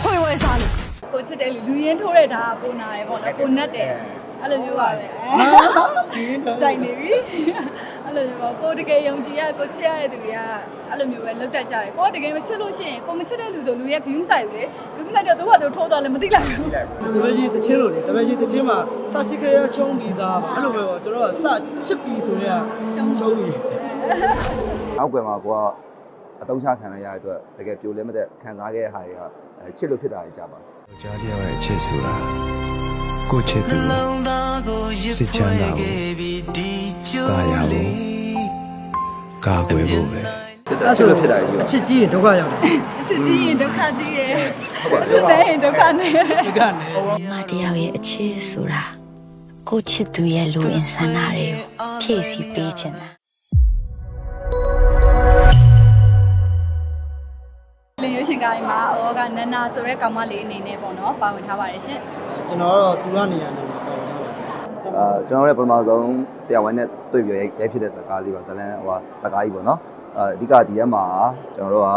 ခွေဝဲစားလို့ကိုချစ်တယ်လူလူရင်းထိုးတဲ့ဓာတ်ပုံနာရယ်ပေါ့နော်ကိုနက်တယ်အဲ့လိုမျိုးပါပဲကြိုက်နေပြီအဲ့လိုမျိုးပေါ့ကိုတကယ်ယုံကြည်ရကိုချစ်ရတဲ့သူတွေကအဲ့လိုမျိုးပဲလောက်တတ်ကြတယ်ကိုကတကယ်မချစ်လို့ရှိရင်ကိုမချစ်တဲ့လူဆိုလူတွေကဂယူးမဆိုင်ဘူးလေဂယူးမဆိုင်တော့သူ့ဘာသူထိုးသွားလဲမသိလိုက်ဘူးတပည့်ကြီးတချင်းလို့လေတပည့်ကြီးတချင်းမှာစချစ်ခရချုံးပြီးသားပါအဲ့လိုပဲပေါ့ကျွန်တော်ကစချစ်ပြီးဆိုရင်ရှုံးရှုံးပြီးနောက်ကွယ်မှာကိုကအတုံးချခံရတဲ့အတွက်တကယ်ပြိုလဲမတဲ့ခံစားခဲ့ရတဲ့ဟာတွေကအဲ ချစ်လို့ဖြစ်တာကြီးကြပါယောက်ျားတစ်ယောက်ရဲ့အချစ်ဆိုတာကိုယ့်ချစ်သူစစ်ချမ်းသာဖို့ကာယာဖို့ကာကွယ်ဖို့ပဲချစ်တယ်ချစ်လို့ဖြစ်တာကြီးအချစ်ကြီးရင်ဒုက္ခရောက်တယ်အချစ်ကြီးရင်ဒုက္ခကြီးရယ်အချစ်တဲ့ရင်ဒုက္ခနဲ့ဒီကနေ့မတယောက်ရဲ့အချစ်ဆိုတာကိုယ့်ချစ်သူရဲ့လူအင်ဆန္ဒတွေကိုဖြည့်ဆည်းပေးခြင်းတာ လင်းရွှေရှင်ကိုင်းမှာအောကနန္နာဆိုတဲ့ကောင်မလေးအနေနဲ့ပေါ့နော်ပါဝင်ထားပါတယ်ရှင်ကျွန်တော်ကတော့သူကနေရာနေပါတော့အာကျွန်တော်တို့ရဲ့ပထမဆုံးဆရာဝန်နဲ့တွေ့ပြီးရိုက်ရိုက်ဖြစ်တဲ့ဇာတ်ကားလေးပါဇာတ်လန်ဟိုဇာတ်ကားကြီးပေါ့နော်အာအဓိကဒီရက်မှာကျွန်တော်တို့က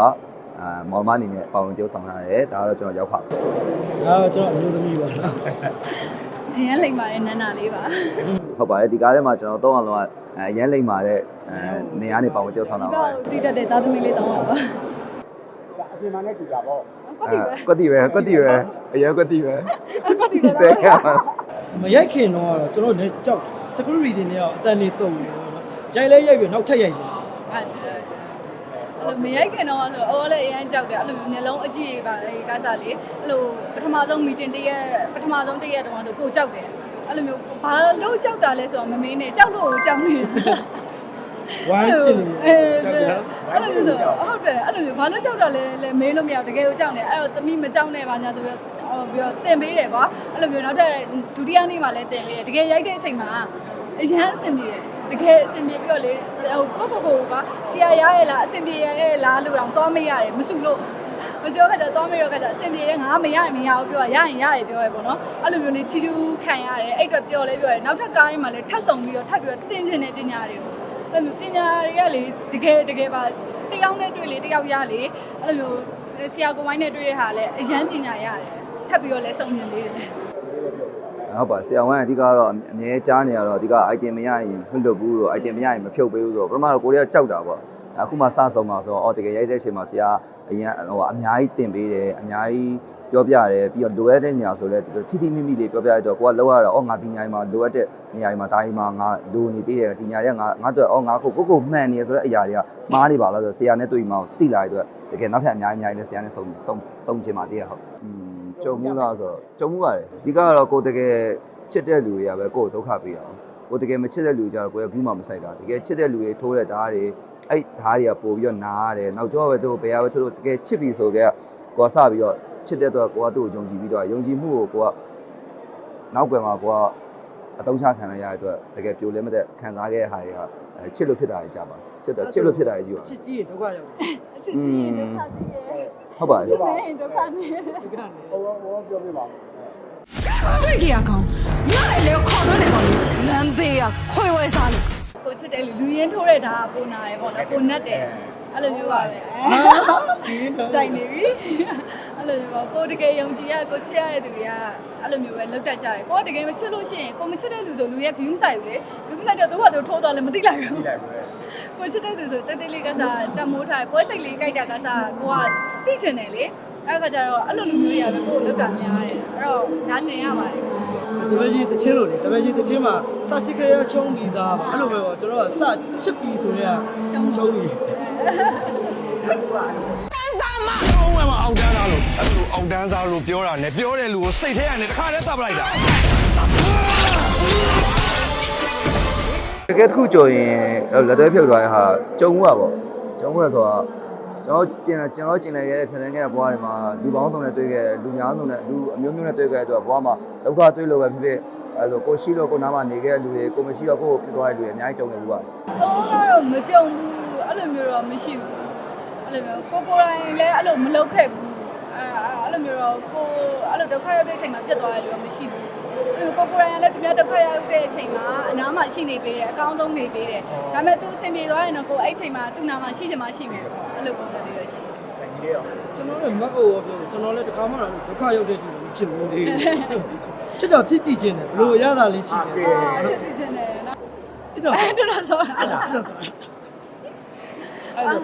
အာမောင်မအနေနဲ့ပါဝင်ကြိုးဆောင်ထားတယ်ဒါကတော့ကျွန်တော်ရောက်ပါဒါတော့ကျွန်တော်အမျိုးသမီးပါအရင်လိမ့်ပါတယ်နန္နာလေးပါဟုတ်ပါတယ်ဒီကားထဲမှာကျွန်တော်တော့အောင်လုံးကအရန်လိမ့်မာတဲ့အဲနေရာနေပါဝင်ကြိုးဆောင်တာဒီပါတော့တိတက်တဲ့သားသမီးလေးတောင်းပါပါအ ပြင်မှာလည်းကြည့်တာပေါ့ကွက်တီပဲကွက်တီပဲကွက်တီပဲအရင်ကွက်တီပဲကွက်တီပဲဆဲရမှာမရိုက်ခင်တော့ကျွန်တော်လည်းကြောက် security တွေနဲ့အတန်နေတုံနေရိုက်လဲရိုက်ပြီးနောက်ထပ်ရိုက်ရှင်အဲ့လိုမရိုက်ခင်တော့ဆိုအော်လည်းအရင်ကြောက်တယ်အဲ့လိုမျိုးနှလုံးအကြည့်ပါလေကားစားလေးအဲ့လိုပထမဆုံးမီတင်တရက်ပထမဆုံးတရက်တုန်းကဆိုပိုကြောက်တယ်အဲ့လိုမျိုးဘာလို့ကြောက်တာလဲဆိုတော့မမင်းနဲ့ကြောက်လို့ကြောက်နေတာ ဝိုင်းတင်နေကြောက်တယ်အဲ့လိုမျိုးဆိုဟုတ်တယ်အဲ့လိုမျိုးဘာလို့ကြောက်တာလဲလဲမေးလို့မရဘူးတကယ်ကိုကြောက်နေအဲ့တော့သမီးမကြောက်နဲ့ပါညာဆိုပြီးဟောပြီးတော့တင်ပေးတယ်ကွာအဲ့လိုမျိုးနောက်ထပ်ဒုတိယနေ့မှလည်းတင်ပေးတယ်တကယ်ရိုက်တဲ့အချိန်မှာအရန်အဆင်ပြေတယ်တကယ်အဆင်ပြေပြီးတော့လေဟိုကိုကိုကိုကဆရာရရဲ့လားအဆင်ပြေရဲ့လားလို့တော့သွားမေးရတယ်မစုလို့မကြောက်ခါတော့သွားမေးတော့ခါကျအဆင်ပြေတယ်ငါမရရင်မရဘူးပြောရရင်ရတယ်ပြောရပေါ့နော်အဲ့လိုမျိုးလေးချီချူးခံရတယ်အဲ့အတွက်ပြောလဲပြောရတယ်နောက်ထပ်ကားရင်းမှာလည်းထပ်ဆောင်ပြီးတော့ထပ်ပြီးတော့တင်ချင်တဲ့ပညာတွေကို အဲ့လိုမျိုးပညာတွေကလေတကယ်တကယ်ပါတယောက်နဲ့တွေ့လေတယောက်ရလေအဲ့လိုမျိုးဆရာကိုမိုင်းနဲ့တွေ့တဲ့ဟာလည်းအရန်ပညာရတယ်ထပ်ပြီးတော့လည်းစုံမြင်သေးတယ်ဟုတ်ပါဆရာဝန်အဓိကတော့အမြဲကြားနေရတော့အဓိက item မရရင်မလွတ်ဘူးလို့ item မရရင်မဖြုတ်ပေးဘူးဆိုတော့ပထမတော့ကိုရီးယားကြောက်တာပေါ့အခုမှစဆုံးမှာဆိုတော့အော်တကယ်ရိုက်တဲ့အချိန်မှာဆရာအရင်ဟိုအများကြီးတင်ပေးတယ်အများကြီး ပြောပြတယ်ပြီးတော့လိုအပ်တဲ့နေရာဆိုလဲထိထိမိမိလေးပြောပြရတော့ကိုကလောက်ရတော့အော်ငါဒီညာမှာလိုအပ်တဲ့နေရာတွေမှာဒါဒီမှာငါလိုနေသေးတယ်ဒီညာတွေကငါငါတို့အော်ငါကိုကိုကိုမှန်နေဆိုတဲ့အရာတွေကမားနေပါလားဆိုဆရာနဲ့တွေ့မှတိလာတဲ့အတွက်တကယ်နောက်ထပ်အများကြီးအများကြီးလဲဆရာနဲ့စုံစုံစုံချင်ပါသေးရဟုတ်อืมကြုံမှုလားဆိုတော့ကြုံမှုပါတယ်ဒီကတော့ကိုတကယ်ချစ်တဲ့လူတွေကပဲကိုယ်ဒုက္ခပေးတာ။ကိုတကယ်မချစ်တဲ့လူကြတော့ကိုယ်ကဘူးမှမဆိုင်တာ။တကယ်ချစ်တဲ့လူတွေထိုးတဲ့ဓာတ်တွေအဲ့ဓာတ်တွေကပို့ပြီးတော့နာရတယ်။နောက်ကျောပဲသူဘယ်ဟာပဲထိုးလို့တကယ်ချစ်ပြီဆိုကြကိုကစပြီးတော့ ချစ်တဲ့တော့ကိုကသူ့ကိုယုံကြည်ပြီးတော့ယုံကြည်မှုကိုကိုကနောက်ကွယ်မှာကိုကအတုံးချခံရတဲ့အတွက်တကယ်ပြိုလဲမတဲ့ခံစားခဲ့ရတဲ့ဟာတွေကအဲချစ်လို့ဖြစ်တာကြီးကြပါ။ချစ်တယ်ချစ်လို့ဖြစ်တာကြီးပါအချစ်ကြီးရင်ဒုက္ခရောက်တယ်အချစ်ကြီးရင်ဒုက္ခကြီးရဲ့။ဟုတ်ပါအရဲ့ချစ်နဲ့ရင်ဒုက္ခနဲ့ဒီကနေ့ဟိုဟိုပြောပြပါဦးဖိတ်ကြရကောင်ညလေလေခေါ်တော့နေကောင်လမ်းဘေးကခွေဝဲစားလို့ကိုချစ်တယ်လူလူရင်းထိုးတဲ့ဓာတ်ပုံနာရယ်ပေါ့နော်ကိုနက်တယ် အဲ့လိုမျိုးပါပဲကြိုက်နေပြီအဲ့လိုမျိုးပေါ့ကိုတကယ်ယုံကြည်ရကိုချစ်ရတဲ့သူတွေကအဲ့လိုမျိုးပဲလောက်တတ်ကြတယ်ကိုကတကယ်မချစ်လို့ရှိရင်ကိုမချစ်တဲ့လူဆိုလူတွေကဂယူးမဆိုင်ဘူးလေဂယူးမဆိုင်တော့သူ့ဘာသူထိုးသွားလဲမသိလိုက်ဘူးကိုချစ်တဲ့သူဆိုတဲတဲလေးကစားတမိုးထားပွဲစိတ်လေးကြိုက်တာကစားကိုကသိချင်တယ်လေအဲ့ခါကျတော့အဲ့လိုလူမျိုးတွေကပဲကိုကိုလောက်တာများတယ်အဲ့တော့နားကျင်ရပါတယ် တပည့်ကြီးတချင်းလို့လေတပည့်ကြီးတချင်းမှာစချစ်ခရရချုံးပြီးသားပါအဲ့လိုပဲပေါ့ကျွန်တော်ကစချစ်ပြီးဆိုတော့ရှုံးရှုံးကြီးအောင်ဝဲမအောင်တန်းသားလို့အဲ့လိုအောင်တန်းသားလို့ပြောတာနဲ့ပြောတဲ့လူကိုစိတ်ထဲကနေတစ်ခါတည်းတပ်လိုက်တာတကယ်တခုကြုံရင်လက်တွဲဖြုတ်သွားတဲ့ဟာကျုံဝါပေါ့ကျုံဝါဆိုတာ ကျွန်တော်ပြင်ကျွန်တော်ကျင်လည်ခဲ့တဲ့ဖြတ်သန်းခဲ့တဲ့ဘဝတွေမှာလူပေါင်းစုံနဲ့တွေ့ခဲ့လူများစုံနဲ့လူအမျိုးမျိုးနဲ့တွေ့ခဲ့တဲ့အတွက်ဘဝမှာဒုက္ခတွေ့လို့ပဲဖြစ်ဖြစ်အဲ့လိုကိုရှိလို့ကိုနားမှာနေခဲ့တဲ့လူတွေကိုမရှိတော့ကိုဖြစ်သွားတဲ့လူတွေအများကြီးကြုံနေဘူးပါ။တော့ကတော့မကြုံဘူးအဲ့လိုမျိုးတော့မရှိဘူး။အဲ့လိုမျိုးကိုကိုယ်တိုင်လည်းအဲ့လိုမလုပ်ခဲ့ဘူး။အဲအဲ့လိုမျိုးတော့ကိုအဲ့လိုဒုက္ခရောက်တဲ့အချိန်မှာပြတ်သွားတယ်လို့မရှိဘူး။အဲ့လိုကိုကိုယ်တိုင်လည်းသူများဒုက္ခရောက်တဲ့အချိန်မှာအနားမှာရှိနေပေးတယ်အကောင်းဆုံးနေပေးတယ်။ဒါပေမဲ့သူအဆင်ပြေသွားရင်တော့ကိုအဲ့အချိန်မှာသူ့နားမှာရှိချင်မှရှိမယ်ပေါ့။ အဲ့လိုပုံစံလေးတော့ရှိတယ်ငဒီလေရောကျွန်တော်လည်းမတ်အိုရောပြောတယ်ကျွန်တော်လည်းတခါမှတော့ဒုက္ခရောက်တဲ့သူလည်းဖြစ်ဘူးသေးဘူးဖြစ်တော့ဖြစ်စီခြင်းတယ်ဘလို့ရတာလေးရှိတယ်ဆိုတော့ဖြစ်စီခြင်းတယ်နော်တိတော့အဲ့တော့ဆိုအဲ့ဒါတိတော့ဆိုအဲ့ဒါ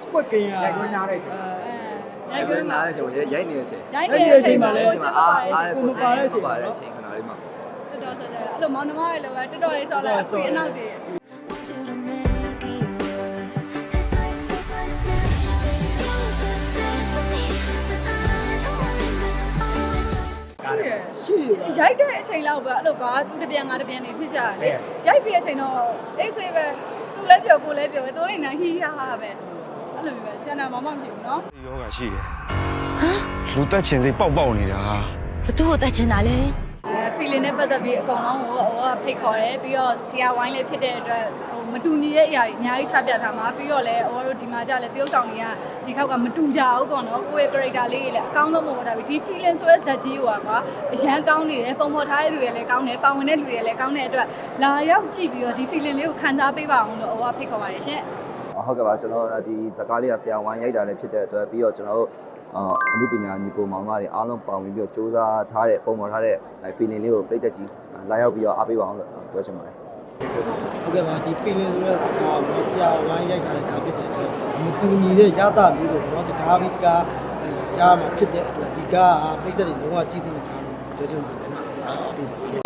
စကွက်ကင်ရရိုက်ခွင့်နားတဲ့ရိုက်ခွင့်မှာနားတဲ့အချိန်ရိုက်နေတဲ့အချိန်ရိုက်နေတဲ့အချိန်မှာလည်းဒီမှာအားအားကိုပါတဲ့အချိန်ပါတဲ့အချိန်ခဏလေးမှာတော်တော်ဆိုကြအဲ့လိုမောင်နှမတွေလည်းပဲတော်တော်လေးဆော်လိုက်အဆွေအနောက်တွေရှိ ရရိုက်တဲ့အချိန်လောက်ပဲအဲ့လိုကသူတပြန်ငါတပြန်နေဖြစ်ကြတယ်လေရိုက်ပြီးတဲ့အချိန်တော့အိတ်ဆေးပဲသူလည်းပြောကိုလည်းပြောပဲသူအိမ်နိုင်ဟီးဟာဟာပဲအဲ့လိုပဲကျန်တာမမဖြစ်ဘူးနော်ယောဂရှိတယ်လူတက်ချင်စိတ်ပေါက်ပေါက်နေတာဘသူ့ကိုတတ်ချင်တာလဲအဲ feeling နဲ့ပတ်သက်ပြီးအကုန်လုံးဟိုဟိုကဖိတ်ခေါ်တယ်ပြီးတော့ဆရာဝိုင်းလေးဖြစ်တဲ့အတွက်ဟိုမတူညီတဲ့အရာတွေအများကြီးချပြထားမှာပြီးတော့လည်းဟိုတို့ဒီမှာကြလဲတရုပ်ဆောင်တွေကဒီခေါက်ကမတူကြဘူးပေါ့နော်ကိုယ့်ရဲ့ character လေးတွေလည်းအကောင်းဆုံးပုံပေါ်တာပြီးဒီ feeling ဆိုတဲ့ဇက်ကြီးဟိုကွာအရန်ကောင်းနေတယ်ပုံဖော်ထားတဲ့လူတွေလည်းကောင်းတယ်ပါဝင်တဲ့လူတွေလည်းကောင်းတဲ့အတွက်လာရောက်ကြည့်ပြီးတော့ဒီ feeling လေးကိုခံစားပေးပါအောင်လို့ဟိုကဖိတ်ခေါ်ပါတယ်ရှင်ဟုတ်ကဲ့ပါကျွန်တော်ဒီဇကားလေးကဆရာဝိုင်းရိုက်တာလည်းဖြစ်တဲ့အတွက်ပြီးတော့ကျွန်တော်တို့ အမှုပညာညီကိုမောင်မတွေအားလုံးပါဝင်ပြီးတော့စူးစမ်းထားတဲ့ပုံပေါ်ထားတဲ့ feeling လေးကိုပြည့်တက်ကြီးလာရောက်ပြီးတော့အားပေးပါအောင်လို့ပြောချင်ပါတယ်ဟုတ်ကဲ့ပါဒီပင်လင်ဆိုတဲ့စကားကိုဆရာဝိုင်းရိုက်ထားတဲ့ကားဖြစ်တဲ့အတွက်မတူညီတဲ့ရတာမျိုးဆိုတော့ဒီကားပြီးဒီကားရမှာဖြစ်တဲ့အတွက်ဒီကားဟာပိတ်တဲ့တွေလုံးဝကြည့်တဲ့ကားလို့ပြောချင်ပါတယ်နော်